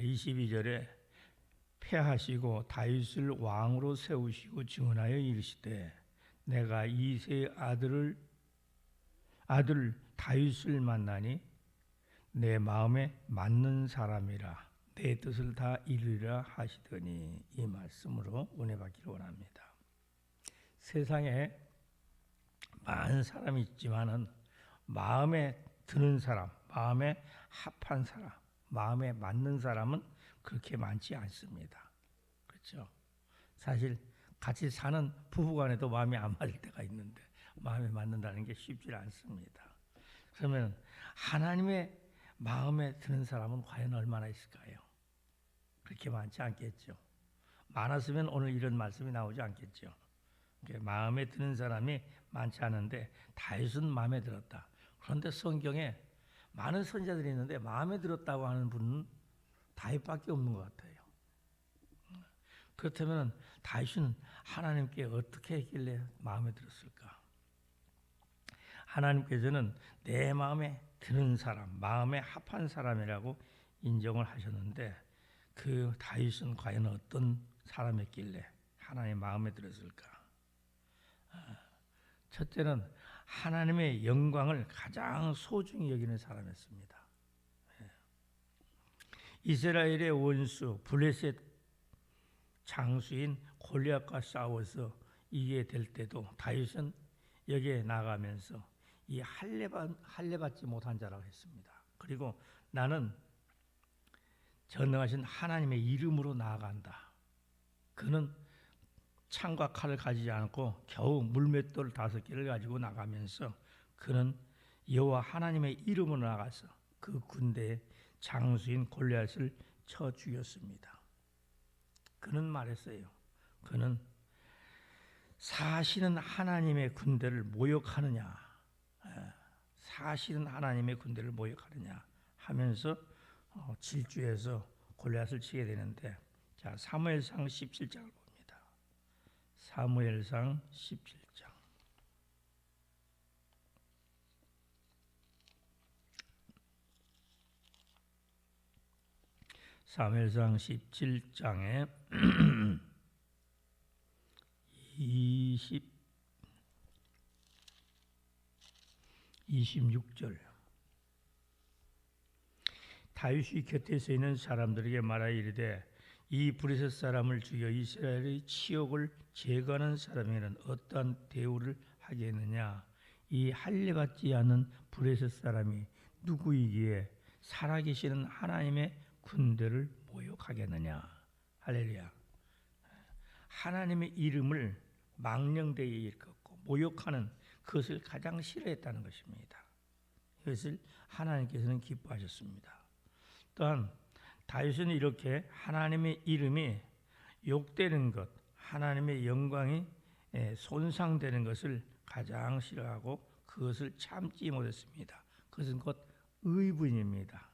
22절에 패하시고 다윗을 왕으로 세우시고 증언하여 이르시되 내가 이세의 아들을 아들 다윗을 만나니 내 마음에 맞는 사람이라 내 뜻을 다 이루리라 하시더니 이 말씀으로 은혜 받기를 원합니다. 세상에 많은 사람이 있지만은 마음에 드는 사람, 마음에 합한 사람, 마음에 맞는 사람은 그렇게 많지 않습니다. 그렇죠? 사실 같이 사는 부부간에도 마음이 안 맞을 때가 있는데 마음에 맞는다는 게 쉽지 않습니다. 그러면 하나님의 마음에 드는 사람은 과연 얼마나 있을까요? 그렇게 많지 않겠죠. 많았으면 오늘 이런 말씀이 나오지 않겠죠. 마음에 드는 사람이 많지 않은데 다윗은 마음에 들었다. 그런데 성경에 많은 선자들이 있는데 마음에 들었다고 하는 분은 다윗밖에 없는 것 같아요. 그렇다면 다윗은 하나님께 어떻게 했길래 마음에 들었을까? 하나님께서는 내 마음에 드는 사람, 마음에 합한 사람이라고 인정을 하셨는데 그 다윗은 과연 어떤 사람이었길래 하나님 마음에 들었을까? 첫째는 하나님의 영광을 가장 소중히 여기는 사람이었습니다. 예. 이스라엘의 원수 블레셋 장수인 골리앗과 싸워서 이기게 될 때도 다윗은 여기에 나가면서 이 할례받, 할례받지 못한 자라고 했습니다. 그리고 나는 전능하신 하나님의 이름으로 나아간다. 그는 창과 칼을 가지지 않고 겨우 물맷돌 다섯 개를 가지고 나가면서 그는 여호와 하나님의 이름으로 나가서 그 군대의 장수인 골리앗을 쳐 죽였습니다. 그는 말했어요. 그는 사실은 하나님의 군대를 모욕하느냐, 예, 사실은 하나님의 군대를 모욕하느냐 하면서 어, 질주해서 골리앗을 치게 되는데 자 사무엘상 17장을 봅니다. 사무엘상 17장. 사무엘상 17장에 20 26절. 다윗이 곁에 서 있는 사람들에게 말하여 이르되 이 브레셋 사람을 죽여 이스라엘의 치욕을 제거하는 사람에게는 어떠한 대우를 하겠느냐 이 할례받지 않은 브레셋 사람이 누구이기에 살아계시는 하나님의 군대를 모욕하겠느냐 할렐루야 하나님의 이름을 망령되이 일컫고 모욕하는 그것을 가장 싫어했다는 것입니다. 이것을 하나님께서는 기뻐하셨습니다. 또한 다윗은 이렇게 하나님의 이름이 욕되는 것, 하나님의 영광이 손상되는 것을 가장 싫어하고 그것을 참지 못했습니다. 그것은 곧 의분입니다.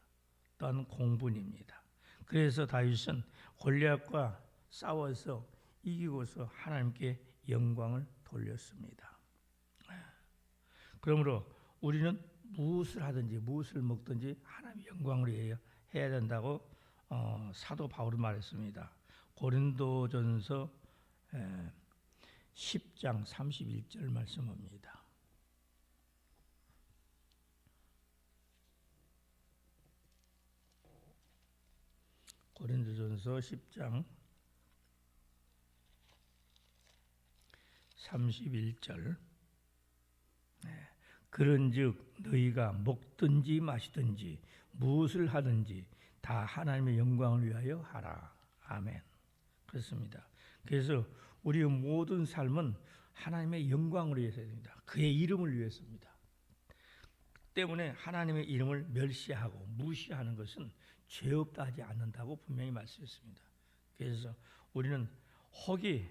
또한 공분입니다. 그래서 다윗은 골리앗과 싸워서 이기고서 하나님께 영광을 돌렸습니다. 그러므로 우리는 무엇을 하든지 무엇을 먹든지 하나님 영광을 위하여 해야 된다고 어, 사도 바울은 말했습니다. 고린도전서 10장 31절 말씀합니다. 고린도전서 10장 31절 네. 그런즉 너희가 먹든지 마시든지 무엇을 하든지 다 하나님의 영광을 위하여 하라. 아멘. 그렇습니다. 그래서 우리의 모든 삶은 하나님의 영광을 위해서 됩니다. 그의 이름을 위해서입니다. 때문에 하나님의 이름을 멸시하고 무시하는 것은 죄 없다 하지 않는다고 분명히 말씀했습니다. 그래서 우리는 혹이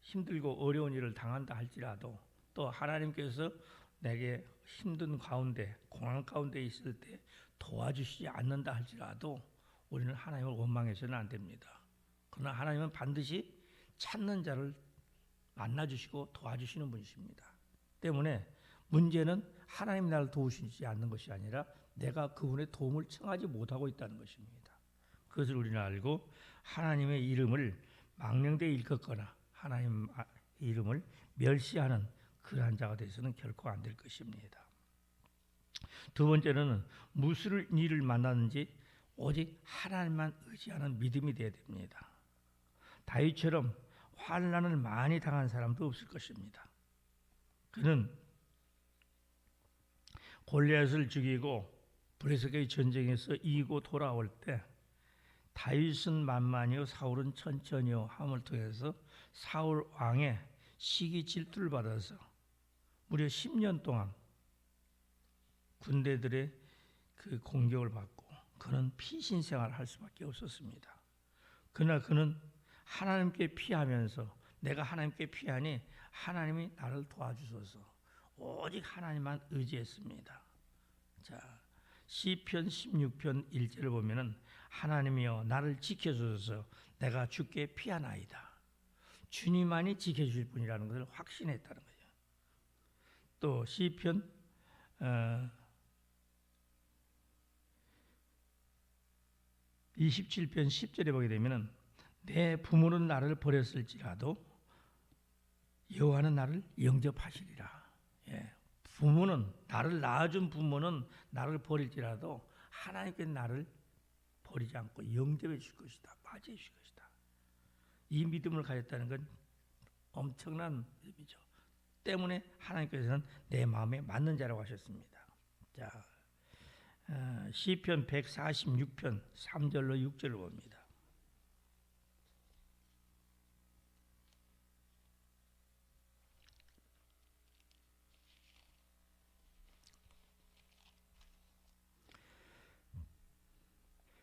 힘들고 어려운 일을 당한다 할지라도 또 하나님께서 내게 힘든 가운데 공황 가운데 있을 때 도와주시지 않는다 할지라도 우리는 하나님을 원망해서는 안 됩니다. 그러나 하나님은 반드시 찾는 자를 만나 주시고 도와주시는 분이십니다. 때문에 문제는 하나님 나를 도우시지 않는 것이 아니라 내가 그분의 도움을 청하지 못하고 있다는 것입니다. 그것을 우리는 알고 하나님의 이름을 망령되이 일컫거나 하나님 아- 이름을 멸시하는 그러한 자가 되서는 결코 안 될 것입니다. 두 번째는 무슨 일을 만나는지 오직 하나님만 의지하는 믿음이 되어야 됩니다. 다윗처럼 환란을 많이 당한 사람도 없을 것입니다. 그는 골리앗을 죽이고 브레스의 전쟁에서 이기고 돌아올 때 다윗은 만만히요 사울은 천천히요 함을 통해서 사울 왕의 시기 질투를 받아서 무려 10년 동안 군대들의 그 공격을 받고 그는 피신 생활을 할 수밖에 없었습니다. 그러나 그는 하나님께 피하면서 내가 하나님께 피하니 하나님이 나를 도와주소서 오직 하나님만 의지했습니다. 자 시편 16편 1절을 보면은 하나님이여 나를 지켜주소서 내가 주께 피하나이다. 주님만이 지켜주실 분이라는 것을 확신했다는 거죠. 또 시편 어, 27편 10절에 보게 되면은 내 부모는 나를 버렸을지라도 여호와는 나를 영접하시리라. 예. 부모는 나를 낳아준 부모는 나를 버릴지라도 하나님께 나를 버리지 않고 영접해 줄 것이다. 맞이해 줄 것이다. 이 믿음을 가졌다는 건 엄청난 믿음이죠. 때문에 하나님께서는 내 마음에 맞는 자라고 하셨습니다. 자, 어, 시편 146편 3절로 6절을 봅니다.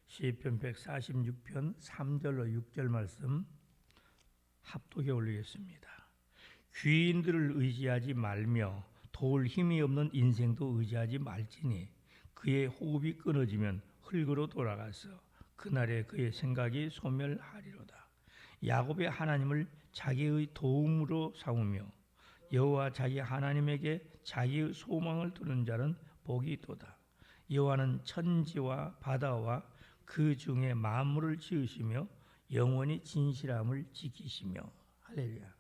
시편 146편 3절로 6절 말씀 합독에 올리겠습니다. 귀인들을 의지하지 말며 도울 힘이 없는 인생도 의지하지 말지니 그의 호흡이 끊어지면 흙으로 돌아가서 그날에 그의 생각이 소멸하리로다. 야곱의 하나님을 자기의 도움으로 삼으며 여호와 자기 하나님에게 자기의 소망을 두는 자는 복이 있도다. 여호와는 천지와 바다와 그 중에 만물을 지으시며 영원히 진실함을 지키시며 할렐루야.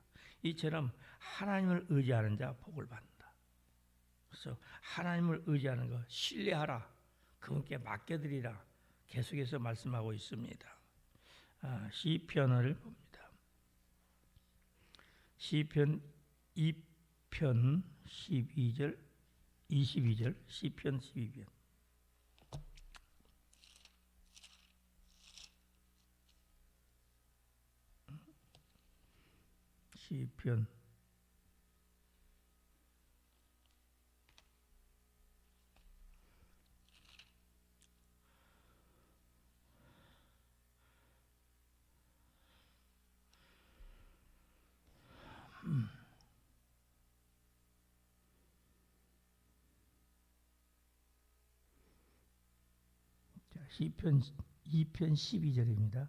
이처럼 하나님을 의지하는 자 복을 받는다. 그래서 하나님을 의지하는 거 신뢰하라. 그분께 맡겨드리라. 계속해서 말씀하고 있습니다. 아, 시편을 봅니다. 시편 2편 12절 22절 시편 12편 시편 자, 시편 2편 12절입니다.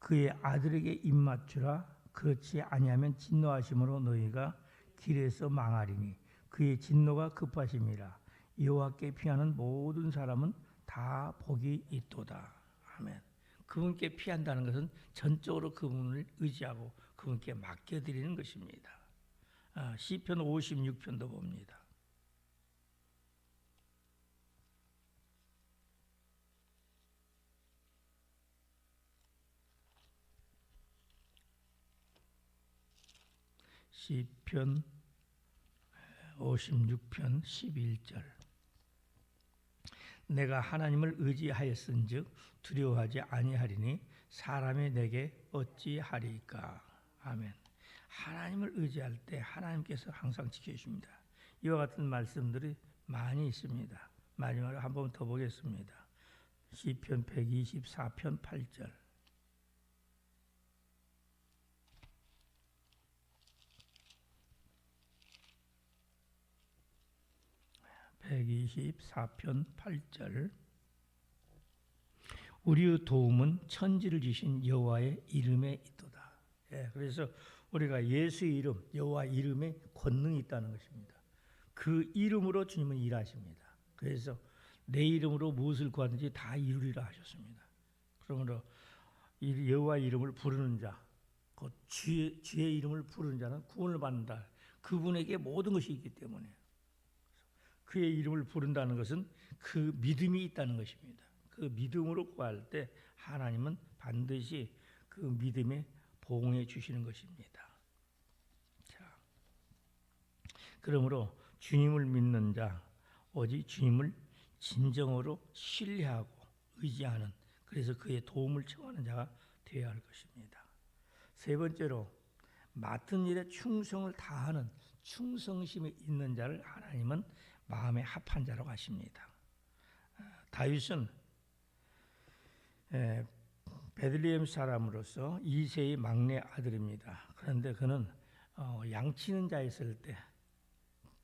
그의 아들에게 입맞추라 그렇지 아니하면 진노하심으로 너희가 길에서 망하리니 그의 진노가 급하심이라 여호와께 피하는 모든 사람은 다 복이 있도다. 아멘. 그분께 피한다는 것은 전적으로 그분을 의지하고 그분께 맡겨드리는 것입니다. 아, 시편 56편도 봅니다. 시편 56편 11절. 내가 하나님을 의지하였은즉 두려워하지 아니하리니 사람이 내게 어찌하리까? 아멘. 하나님을 의지할 때 하나님께서 항상 지켜주십니다. 이와 같은 말씀들이 많이 있습니다. 마지막으로 한 번 더 보겠습니다. 시편 124편 8절 124편 8절 우리의 도움은 천지를 지신 여호와의 이름에 있도다. 예, 그래서 우리가 예수의 이름, 여호와 이름에 권능이 있다는 것입니다. 그 이름으로 주님은 일하십니다. 그래서 내 이름으로 무엇을 구하든지 다 이루리라 하셨습니다. 그러므로 이 여호와 이름을 부르는 자, 그 주의, 주의 이름을 부르는 자는 구원을 받는다. 그분에게 모든 것이 있기 때문에 그의 이름을 부른다는 것은 그 믿음이 있다는 것입니다. 그 믿음으로 구할 때 하나님은 반드시 그 믿음에 보응해 주시는 것입니다. 자, 그러므로 주님을 믿는 자, 오직 주님을 진정으로 신뢰하고 의지하는 그래서 그의 도움을 청하는 자가 되어야 할 것입니다. 세 번째로 맡은 일에 충성을 다하는 충성심이 있는 자를 하나님은 마음에 합한 자라고 하십니다. 아, 다윗은 에, 베들레헴 사람으로서 이세의 막내 아들입니다. 그런데 그는 어, 양치는 자였을 때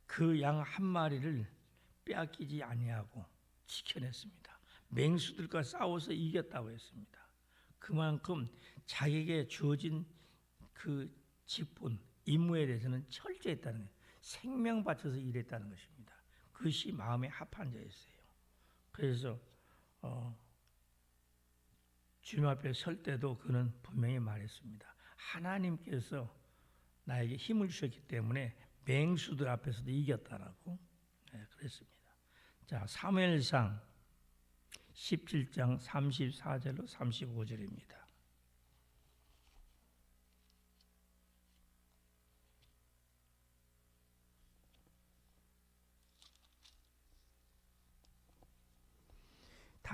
그 양 한 마리를 빼앗기지 아니하고 지켜냈습니다. 맹수들과 싸워서 이겼다고 했습니다. 그만큼 자기에게 주어진 그 직분, 임무에 대해서는 철저했다는 거예요. 생명 바쳐서 일했다는 것입니다. 그것이 마음에 합한 자였어요. 그래서 어, 주님 앞에 설 때도 그는 분명히 말했습니다. 하나님께서 나에게 힘을 주셨기 때문에 맹수들 앞에서도 이겼다라고 네, 그랬습니다. 자, 사무엘상 17장 34절로 35절입니다.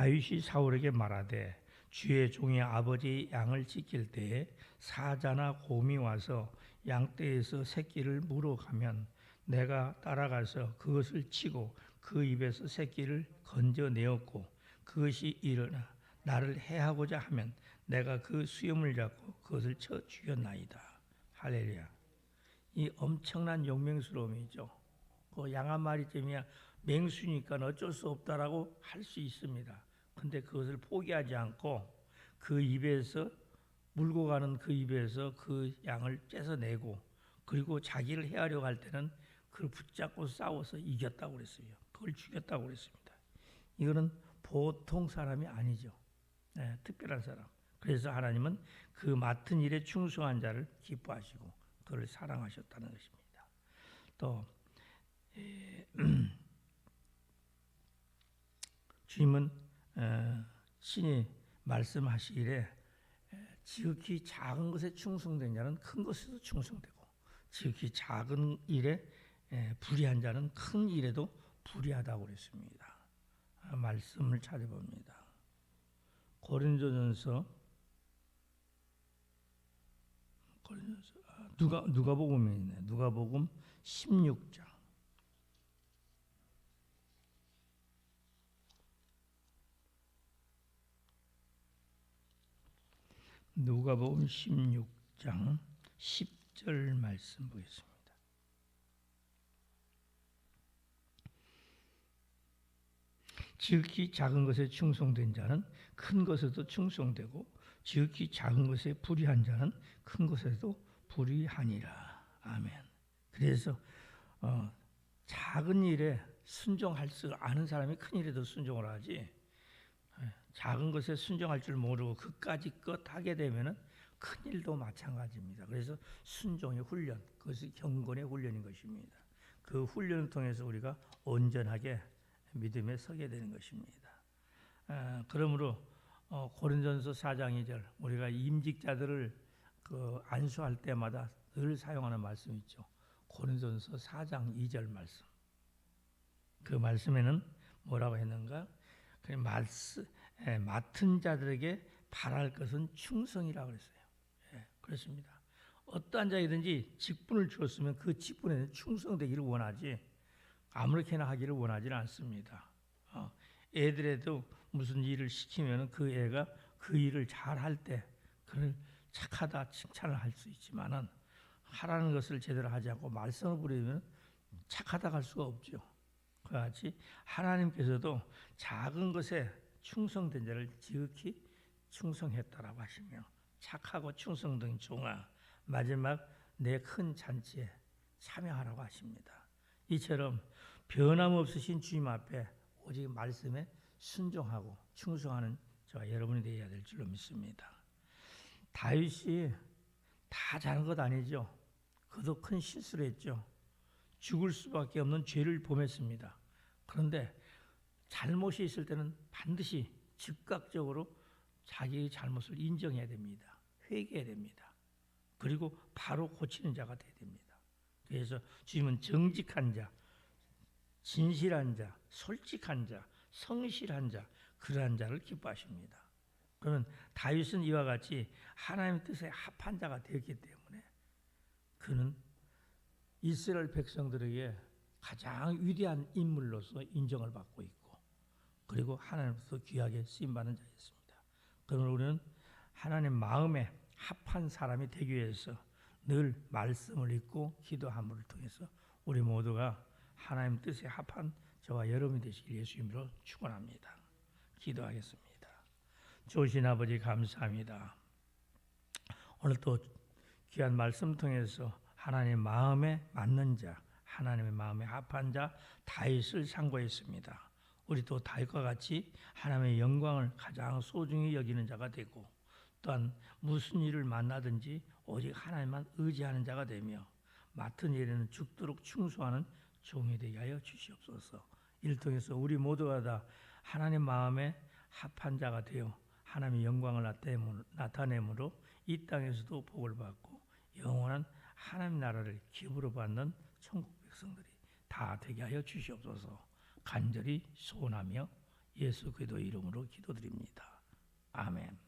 다윗이 사울에게 말하되 주의 종의 아버지 양을 지킬 때에 사자나 곰이 와서 양떼에서 새끼를 물어가면 내가 따라가서 그것을 치고 그 입에서 새끼를 건져내었고 그것이 일어나 나를 해하고자 하면 내가 그 수염을 잡고 그것을 쳐 죽였나이다. 할렐루야. 이 엄청난 용맹스러움이죠. 그 양 한 마리쯤이야 맹수니까 어쩔 수 없다라고 할 수 있습니다. 근데 그것을 포기하지 않고 그 입에서 물고 가는 그 입에서 그 양을 째서내고 그리고 자기를 해하려고 할 때는 그걸 붙잡고 싸워서 이겼다고 그랬어요. 그걸 죽였다고 그랬습니다. 이거는 보통 사람이 아니죠. 네, 특별한 사람. 그래서 하나님은 그 맡은 일에 충성한 자를 기뻐하시고 그를 사랑하셨다는 것입니다. 또 에, 주님은 어, 신이 말씀하시기를 지극히 작은 것에 충성된 자는 큰 것에도 충성되고 지극히 작은 일에 에, 불의한 자는 큰 일에도 불의하다고 그랬습니다. 아, 말씀을 찾아봅니다. 고린도전서 고린도전서 아, 누가 누가복음에 있네. 누가복음 16장 누가복음 16장 10절 말씀 보겠습니다. 지극히 작은 것에 충성된 자는 큰 것에도 충성되고 지극히 작은 것에 불의한 자는 큰 것에도 불의하니라. 아멘. 그래서 어, 작은 일에 순종할 수 아는 사람이 큰 일에도 순종을 하지 예, 작은 것에 순종할 줄 모르고 그까지 것 하게 되면은 큰 일도 마찬가지입니다. 그래서 순종의 훈련, 그것이 경건의 훈련인 것입니다. 그 훈련을 통해서 우리가 온전하게 믿음에 서게 되는 것입니다. 아, 그러므로 어, 고린전서 4장 2절 우리가 임직자들을 그 안수할 때마다 늘 사용하는 말씀 있죠. 고린전서 4장 2절 말씀. 그 말씀에는 뭐라고 했는가? 그 말씀, 예, 맡은 자들에게 바랄 것은 충성이라고 그랬어요. 예, 그렇습니다. 어떠한 자이든지 직분을 주었으면 그 직분에 충성되기를 원하지 아무렇게나 하기를 원하지는 않습니다. 어, 애들에도 무슨 일을 시키면 그 애가 그 일을 잘 할 때 그를 착하다 칭찬을 할 수 있지만은 하라는 것을 제대로 하지 않고 말썽을 부리면 착하다 할 수가 없죠. 그같이 하나님께서도 작은 것에 충성된 자를 지극히 충성했다라고 하시며 착하고 충성된 종아 마지막 내 큰 잔치에 참여하라고 하십니다. 이처럼 변함없으신 주님 앞에 오직 말씀에 순종하고 충성하는 저와 여러분이 되어야 될 줄로 믿습니다. 다윗이 다 잘한 것 아니죠. 그도 큰 실수를 했죠. 죽을 수밖에 없는 죄를 범했습니다. 그런데 잘못이 있을 때는 반드시 즉각적으로 자기의 잘못을 인정해야 됩니다. 회개해야 됩니다. 그리고 바로 고치는 자가 되어야 됩니다. 그래서 주님은 정직한 자, 진실한 자, 솔직한 자, 성실한 자, 그러한 자를 기뻐하십니다. 그러면 다윗은 이와 같이 하나님의 뜻에 합한 자가 되었기 때문에 그는 이스라엘 백성들에게 가장 위대한 인물로서 인정을 받고 있고 그리고 하나님으로서 귀하게 쓰임 받는 자였습니다. 그러면 우리는 하나님 마음에 합한 사람이 되기 위해서 늘 말씀을 읽고 기도함을 통해서 우리 모두가 하나님 뜻에 합한 저와 여러분이 되시길 예수 이름으로 축원합니다. 기도하겠습니다. 좋으신 아버지 감사합니다. 오늘 또 귀한 말씀 통해서 하나님의 마음에 맞는 자, 하나님의 마음에 합한 자 다윗을 상고했습니다. 우리 또 다윗과 같이 하나님의 영광을 가장 소중히 여기는 자가 되고 또한 무슨 일을 만나든지 오직 하나님만 의지하는 자가 되며 맡은 일에는 죽도록 충성하는 종이 되게 하여 주시옵소서. 통해서 우리 모두가 다 하나님 마음에 합한 자가 되어 하나님의 영광을 나타내므로 이 땅에서도 복을 받고 영원한 하나님 나라를 기부로 받는 천국 백성들이 다 되게 하여 주시옵소서. 간절히 소원하며 예수 그리스도 이름으로 기도드립니다. 아멘.